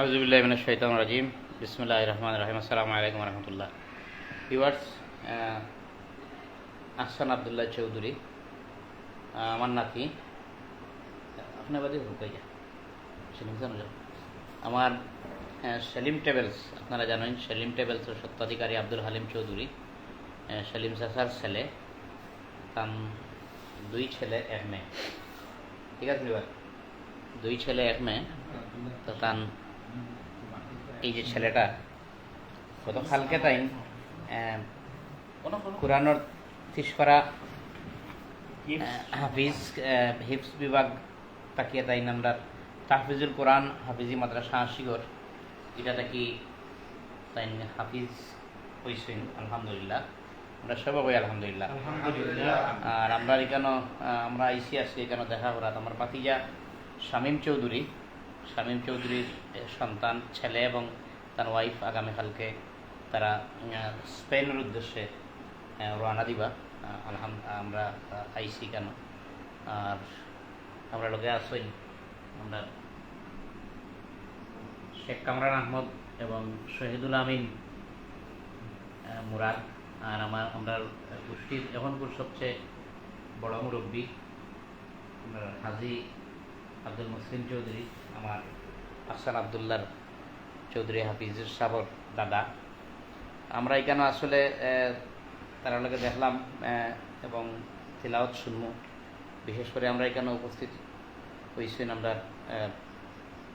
আউজুবিল্লাহ মিনাশ শাইতান রাজিম। বিসমুল্লাহ রহমান রহিম। আসসালামু আলাইকুম রহমতুল্লাহ। ভিউয়ার্স আহসান আবদুল্লাহ চৌধুরী আমার নাতি আপনার বাদে হোক সেলিম জানো আমার সেলিম টেবেলস আপনারা জানেন, সেলিম টেবেলসের সত্ত্বাধিকারী আব্দুল হালিম চৌধুরী। সেলিম চাচার ছেলে তার দুই ছেলে, এক মেয়ে। ঠিক আছে দুই ছেলে, এক মেয়ে। তো তান এই যে ছেলেটা কত খালকে তাই কোরআনর তিসপাড়া হাফিজ হিফস বিভাগ তাকিয়ে তাই আমরা তাহফিজুল কোরআন হাফিজি মাদ্রাসা শিগর। এটা থাকি তাই হাফিজ হইসইন আলহামদুলিল্লাহ। আমরা সবাই কই আলহামদুলিল্লাহ। আর আমরা এখানে আমরা আইসি আছি এখানে দেখা করাত আমার বাতিজা শামীম চৌধুরী শামীম চৌধুরীর সন্তান, ছেলে এবং তার ওয়াইফ আগামীকালকে তারা স্পেনের উদ্দেশ্যে রওনা দিবা। আলহাম, আমরা আইসি কেন? আর আমরা লোকে আসই আমরা শেখ কামরান আহমদ এবং শহীদুল আমিন মুরাদ। আর আমার, আমরা গোষ্ঠীর এখনকার সবচেয়ে বড় মুরব্বী হাজি আব্দুল মুসলিম চৌধুরী আমার আহসান আবদুল্লার চৌধুরী হাফিজুর সাবর দাদা। আমরা এখানে আসলে তারা লোকে দেখলাম এবং তিলাওয়াত শুনব। বিশেষ করে আমরা এখানে উপস্থিত হয়েছেন আমরা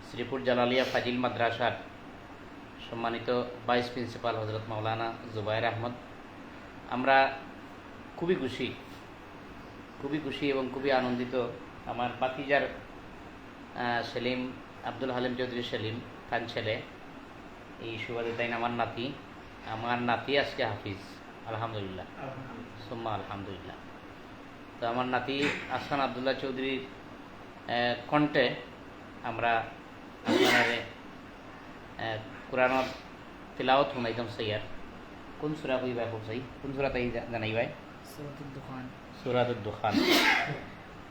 শ্রীপুর জালালিয়া ফাজিল মাদ্রাসার সম্মানিত ভাইস প্রিন্সিপাল হজরত মাওলানা জুবাইর আহমদ। আমরা খুবই খুশি খুবই খুশি এবং খুবই আনন্দিত। আমার বাতিজার আহ, সেলিম আব্দুল হালিম চৌধুরী সেলিম খান ছেলে। এই সুবাদুদ্দিন আমার নাতি। আমার নাতি আজকে হাফিজ আলহামদুলিল্লাহ। সোম্মা আলহামদুলিল্লাহ। তো আমার নাতি আসান আবদুল্লাহ চৌধুরীর কণ্ঠে আমরা আপনারে কোরআনত তিলাওয়াত শুনাইতাম সৈয়ার কোন সুরা হইবা খুব সেই কোন সুরা তাই জানাই ভাই? সুরাতুদ্দোকান সুরাতুদ্দোকান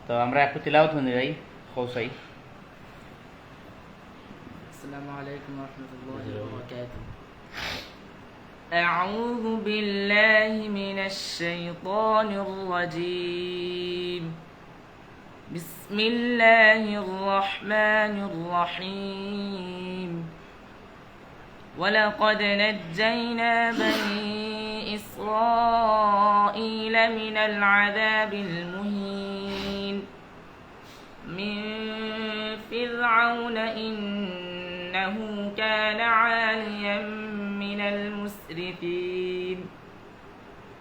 তো আমরা একটু তিলাওয়াত শুনি যাই খৌসাই السلام عليكم ورحمة الله وبركاته. أعوذ بالله من الشيطان الرجيم. بسم الله الرحمن الرحيم. ولقد نجينا بني إسرائيل من العذاب المهين. من فرعون إنه كان عاليا من المسرفين.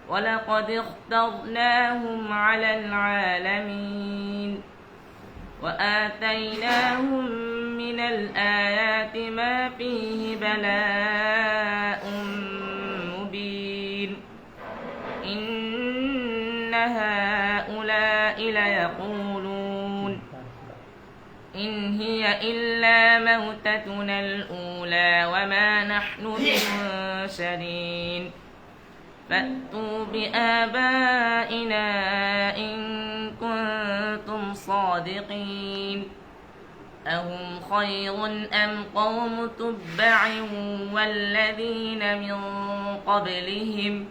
ولقد اخترناهم على العالمين. وآتيناهم من الآيات ما فيه بلاء. إن هي إلا موتتنا الأولى وما نحن بمنشرين. فأتوا بآبائنا إن كنتم صادقين. أهم خير أم قوم تبع والذين من قبلهم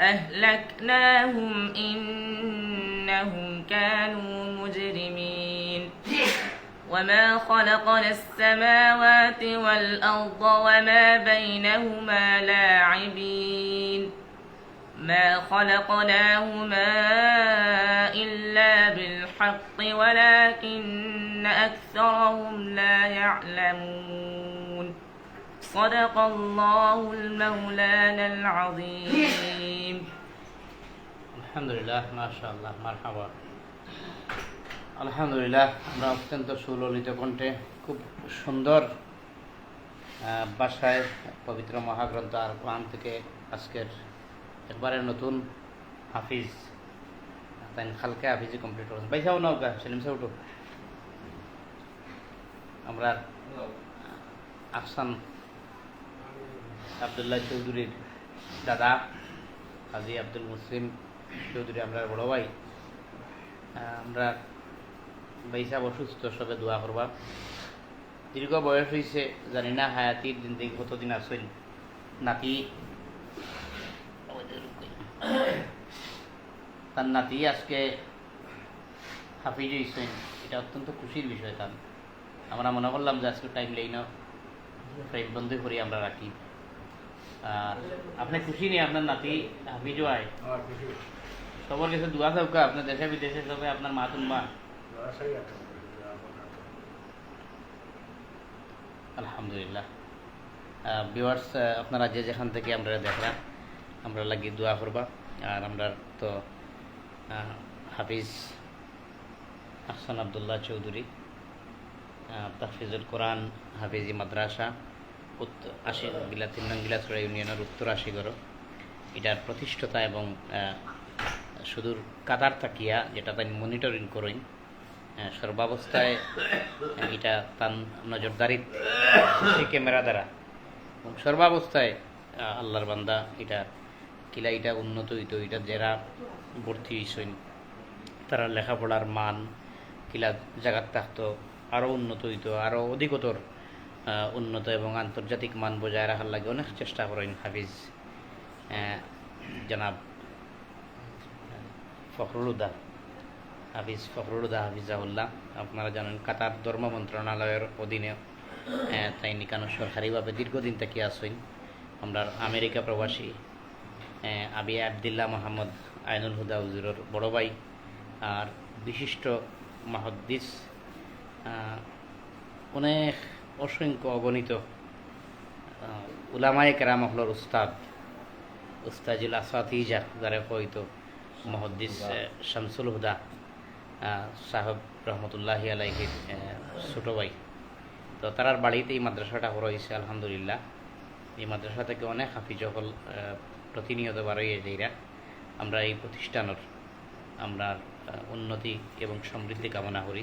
أهلكناهم إنهم كانوا مجرمين. وما خلقنا السماوات والأرض وما بينهما لاعبين ما خلقناهما إلا بالحق ولكن أكثرهم لا يعلمون صدق الله المولانا العظيم الحمد لله ما شاء الله مرحبا. আলহামদুলিল্লাহ, আমরা অত্যন্ত সুললিত কণ্ঠে খুব সুন্দর বাসায় পবিত্র মহাগ্রন্থ আর কোরআন থেকে আজকের একবারে নতুন হাফিজ তাই খালকে হাফিজি কমপ্লিট করছেন পয়সাও নাও গা, সেলিম উঠো। আমরা আহসান আবদুল্লাহ চৌধুরীর দাদা, হাজি আব্দুল মুসলিম চৌধুরী, আমরা বড় ভাই। আমরা সাহেব অসুস্থ সবে দোয়া করবা। দীর্ঘ বয়স হয়েছে জানি না হায়াতির দিন থেকে কতদিন আসেন নাতি? তার নাতি আজকে হাফিজ হয়েছেন এটা অত্যন্ত খুশির বিষয় তার। আমরা মনে করলাম যে আজকে টাইম লেই না ফ্রেম বন্ধ করি আমরা রাখি। আর আপনি খুশি নেই আপনার নাতি হাফিজও আয়। সবার কাছে দোয়া থাকা আপনার দেশে বিদেশে সবাই আপনার মা। আলহামদুলিল্লাহ। ভিউয়ার্স আপনারা যে যেখান থেকে আমরা দেখলাম আমরা লাগি দোয়া করবা। আর আমরা তো হাফিজ আহসান আবদুল্লাহ চৌধুরী আহ, তাহফিজুল কোরআন হাফিজি মাদ্রাসা উত্তর আশি গিলা তিন নং ইউনিয়নের উত্তর আশিগড়। এটার প্রতিষ্ঠাতা এবং সুদূর কাতার থাকিয়া যেটা তাই মনিটরিং করেন। সর্বাবস্থায় এটা তার নজরদারি সেই ক্যামেরা দ্বারা। এবং সর্বাবস্থায় আল্লাহর বান্দা এটা কিলা এটা উন্নত হইতো এটা যারা ভর্তি হইছেন তারা লেখাপড়ার মান কিলা জায়গার থাকতো আরও উন্নত হইতো আরও অধিকতর উন্নত এবং আন্তর্জাতিক মান বজায় রাখার লাগে অনেক চেষ্টা করেন হাফিজ আহ, জনাব ফখরুলুদা হাফিজ ফখরুলুদা হাফিজাউল্লাহ আপনারা জানেন কাতার ধর্ম মন্ত্রণালয়ের অধীনে তাই নিকানো সরকারিভাবে দীর্ঘদিন থেকে আসেন আমরা আমেরিকা প্রবাসী আবি আবদুল্লাহ মোহাম্মদ আইনুল হুদা হুজুরের বড় ভাই আর বিশিষ্ট মাহদ্দিস অনেক অসংখ্য অগণিত উলামায়ে কেরাম হলর উস্তাদ, উস্তাজুল আসাতিজা যারা হয়তো মহদ্দিস শামসুল হুদা। সাহেব রহমতুল্লাহি আলাইহির ছোট ভাই। তো তারার বাড়িতে এই মাদ্রাসাটা রয়েছে আলহামদুলিল্লাহ। এই মাদ্রাসা থেকে অনেক হাফিজ হল প্রতিনিয়ত বাড়িয়ে যাইরা আমরা এই প্রতিষ্ঠানের, আমরা উন্নতি এবং সমৃদ্ধি কামনা করি।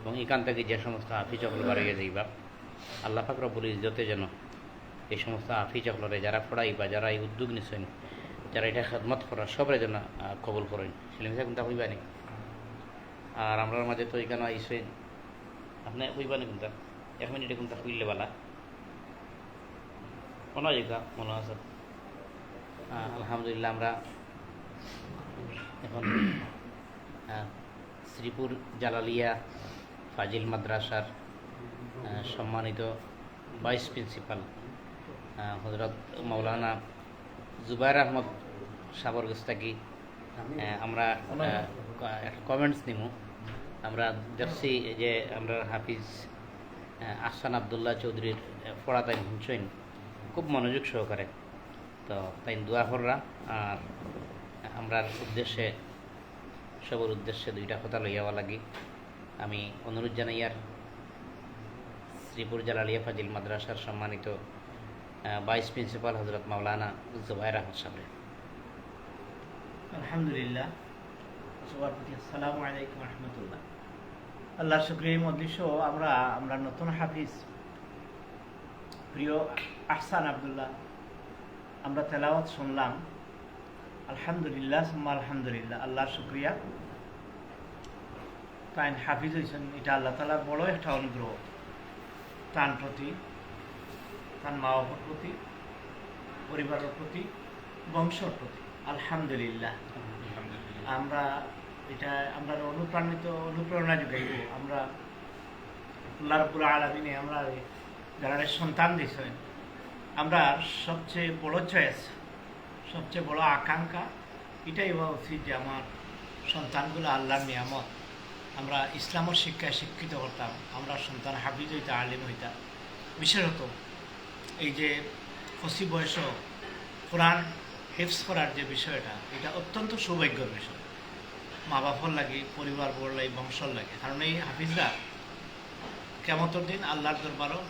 এবং এখান থেকে যে সমস্ত হাফিজ হল বাড়িয়ে যাইবা, আল্লাহ পাক রব্বুল ইজ্জতে যেন এই সমস্ত হাফিজ হলরে যারা পড়াই বা যারা এই উদ্যোগ নিছেন, যারা এটা খেদমত করার, সবরে যেন কবুল করেন। সাহেব কিন্তু হইবা আর আমরার মাঝে তো এখানে আইসেন। আপনি হইবা নি কিন্তু এক মিনিটে কিন্তু হইলে বালা? মনে হয় মনে আছে। আলহামদুলিল্লাহ আমরা এখন শ্রীপুর জালালিয়া ফাজিল মাদ্রাসার সম্মানিত ভাইস প্রিন্সিপাল হজরত মৌলানা জুবাইর আহমদ সাবর থাকি আমরা কমেন্টস নিব আমরা দেখছি যে আমরা হাফিজ আহ, আহসান আবদুল্লাহ চৌধুরীর পড়া তাই খুব মনোযোগ সহকারে। তো তাই দোয়া কররা আর আমরা উদ্দেশ্যে সবর উদ্দেশ্যে দুইটা কথা লইয়াওয়া লাগি। আমি অনুরোধ জানাই আর শ্রীপুর জালালিয়া ফাজিল মাদ্রাসার সম্মানিত ভাইস প্রিন্সিপাল হজরত মাওলানা জুবাইর আহমদ সাহেব। আলহামদুলিল্লাহ। সবার প্রতি আসসালামু আলাইকুম রহমতুল্লাহ। আল্লাহ শুক্রিয়া মদলিশ আমরা আমরা নতুন হাফিজ। প্রিয় আহসান আবদুল্লাহ আমরা তেলাওয়াত শুনলাম আলহামদুলিল্লাহ সুম্মা আলহামদুলিল্লাহ আল্লাহর শুক্রিয়া। তাই হাফিজ হয়েছেন এটা আল্লাহ তালার বড় একটা অনুগ্রহ তার প্রতি তার মা বাবার প্রতি পরিবারের প্রতি বংশর প্রতি। আলহামদুলিল্লাহ। আমরা এটা আমরা অনুপ্রাণিত, অনুপ্রেরণা যোগাইব। আমরা আল্লাহ রব্বুল আলমিনে আমরা যারা সন্তান দিয়েছেন, আমরা সবচেয়ে বড় চয়েস সবচেয়ে বড় আকাঙ্ক্ষা এটাই হওয়া উচিত যে আমার সন্তানগুলো আল্লাহর নিয়ামত। আমরা ইসলামের শিক্ষায় শিক্ষিত করতাম আমরা সন্তান হাবিজ হইতা আলিম হইতা বিশেষত এই যে ফসি বয়স কোরআন হেফস করার যে বিষয়টা, এটা অত্যন্ত সৌভাগ্যের বিষয়। মা বাপর লাগে পরিবার বড় লাগে, বংশর লাগে। কারণ এই হাফিজরা কেমতর দিন আল্লাহর দরবারও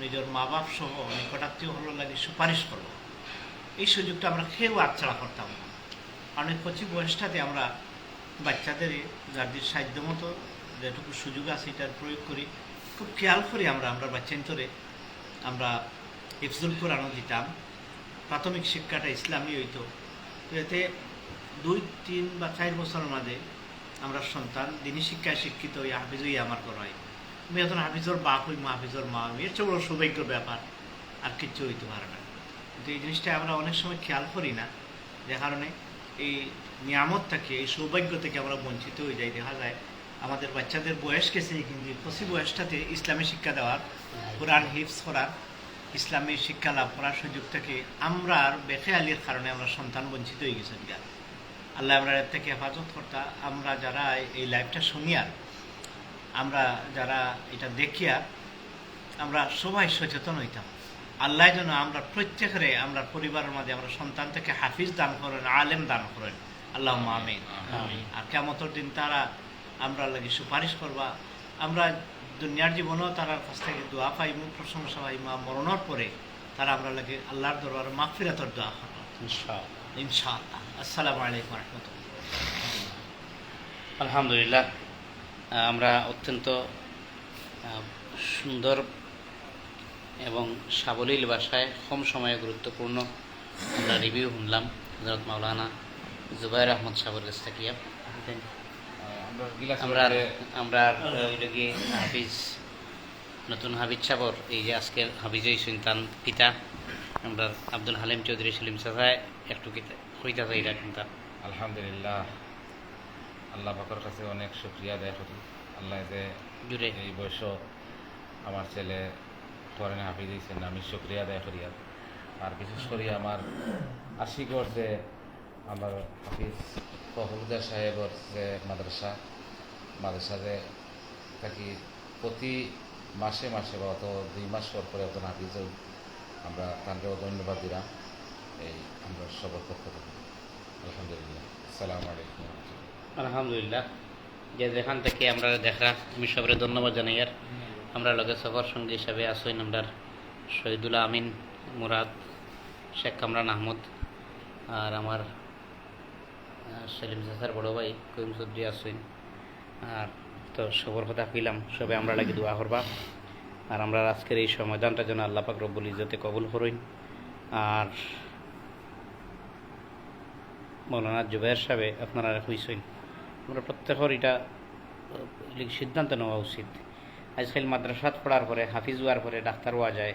নিজের মা বাপ সহ নিকটাত্মীয় হলো লাগে সুপারিশ করব এই সুযোগটা আমরা খেয়েও আচ্ছাড়া করতাম না। অনেক কচি বয়সটাতে আমরা বাচ্চাদের যাদের সাধ্য মতো যেটুকু সুযোগ আছে এটার প্রয়োগ করি। খুব খেয়াল করি আমরা আমরা বাচ্চান্তরে আমরা ইফজুল কোরআনও দিতাম। প্রাথমিক শিক্ষাটা ইসলামী হইতো। এতে দুই, তিন বা চার বছর মাঝে আমরা সন্তান দিনী শিক্ষায় শিক্ষিত হই হাফিজ হই আমার করা হয়। আমি এখন হাফিজর বাপ হই মা হাফিজর মা আমি এর চেয়ে বড় ব্যাপার আর কিচ্ছু হইতে পারে না। কিন্তু এই জিনিসটা আমরা অনেক সময় খেয়াল করি না। যে কারণে এই নিয়ামত থেকে, এই সৌভাগ্য থেকে আমরা বঞ্চিত হয়ে যাই। দেখা যায় আমাদের বাচ্চাদের বয়স গেছে, কিন্তু কচি বয়সটাতে ইসলামী শিক্ষা দেওয়ার, কোরআন হিফস করার, ইসলামী শিক্ষা লাভ করার সুযোগ থেকে আমরা আর বেখেয়ালির কারণে আমরা সন্তান বঞ্চিত হয়ে গেছি আল্লাহ আমরা এর থেকে হেফাজত কর্তা। আমরা যারা এই লাইফটা শুনিয়ার আমরা যারা এটা দেখিয়া আমরা সবাই সচেতন হইতাম। আল্লাহ যেন আমরা প্রত্যেকেরে আমরা পরিবারের মাঝে আমরা সন্তান থেকে হাফিজ দান করেন আলেম দান করেন। আল্লাহ আমিন। আর কেমতর দিন তারা আমরা লাগি সুপারিশ করবা। আমরা দুনিয়ার জীবনেও তার কাছ থেকে দোয়া পাইমু প্রশংসা পাইমা মরণের পরে তারা আমরা লাগে আল্লাহর দরবার মাগফিরাতর দোয়া করব। ইনশাআল্লাহ। ইনশাআল্লাহ। আসসালামু আলাইকুম রহমতুল্লাহ। আলহামদুলিল্লাহ আমরা অত্যন্ত সুন্দর এবং সাবলীল ভাষায় কম সময়ে গুরুত্বপূর্ণ আমরা রিভিউ শুনলাম হজরত মাওলানা জুবাইর আহমদ সাবর থেকে। আমরা আমরা হাফিজ নতুন হাফিজ সাবর এই যে আজকে হাফিজ তার পিতা আমরা আব্দুল হালিম চৌধুরী সেলিম সাহায় একটু কইতা চাই কিন্তু আলহামদুলিল্লাহ আল্লাহ পাকের কাছে অনেক শুক্রিয়া আদায় করি আল্লাহ যে জুড়ে এই বয়স আমার ছেলে ফরেন হাফিজ দিয়েছেন আমি শুক্রিয়া আদায় করি আর। বিশেষ করে আমার আশিগর যে আমার হাফিজ ফহরুদ্দার সাহেবর যে মাদ্রাসা মাদ্রাসা যে থাকি প্রতি মাসে মাসে বা অত দুই মাস পর পরে অত হাফিজ হই। আমরা তাদেরও ধন্যবাদ দিলাম এই আমরা সবার পক্ষ থেকে আলহামদুলিল্লাহ। আসসালামু আলাইকুম আলহামদুলিল্লাহ। যে যেখান থেকে আমরা দেখা আমি সবাই ধন্যবাদ জানাই আর। আমরা লগে সফর সঙ্গী হিসাবে আসইন আমরা শহীদুল্লাহ আমিন, মুরাদ, শেখ কামরান আহমদ আর আমার সেলিম সাসার বড় ভাই করিম চৌধুরী আসইন আর তো সবর কথা কইলাম সবে আমরা লাগি দোয়া করবা। আর আমরা আজকের এই সমাধানটা যেন আল্লাহ পাক রব্বুল ইজতে কবুল করইন আর মৌলানা জুবাইর সাহেব আপনারা হইসইন আমরা প্রত্যেকের এটা সিদ্ধান্ত নেওয়া উচিত। আজকাল মাদ্রাসাত পড়ার পরে হাফিজ হওয়ার পরে ডাক্তার হওয়া যায়।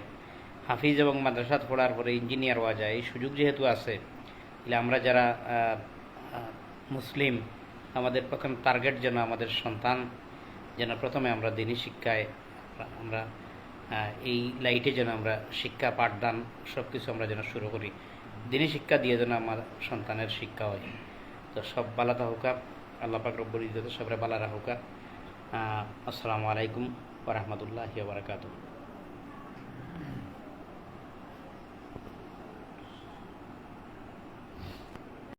হাফিজ এবং মাদ্রাসাত পড়ার পরে ইঞ্জিনিয়ার হওয়া যায়। এই সুযোগ যেহেতু আছে, তাহলে আমরা যারা মুসলিম, আমাদের প্রথম টার্গেট যেন আমাদের সন্তান যেন প্রথমে আমরা দিনী শিক্ষায়, আমরা এই লাইটে যেন আমরা শিক্ষা পাঠদান সব কিছু আমরা যেন শুরু করি। দিনী শিক্ষা দিয়ে যেন আমার সন্তানের শিক্ষা হয়। তো সব বালা তাহুকা আল্লাহ পাক রব্বুল ইজ্জতে সবরে বালা রাহুকা আসসালামু আলাইকুম ওরহমতুল্লাহি বারাকাতুহ।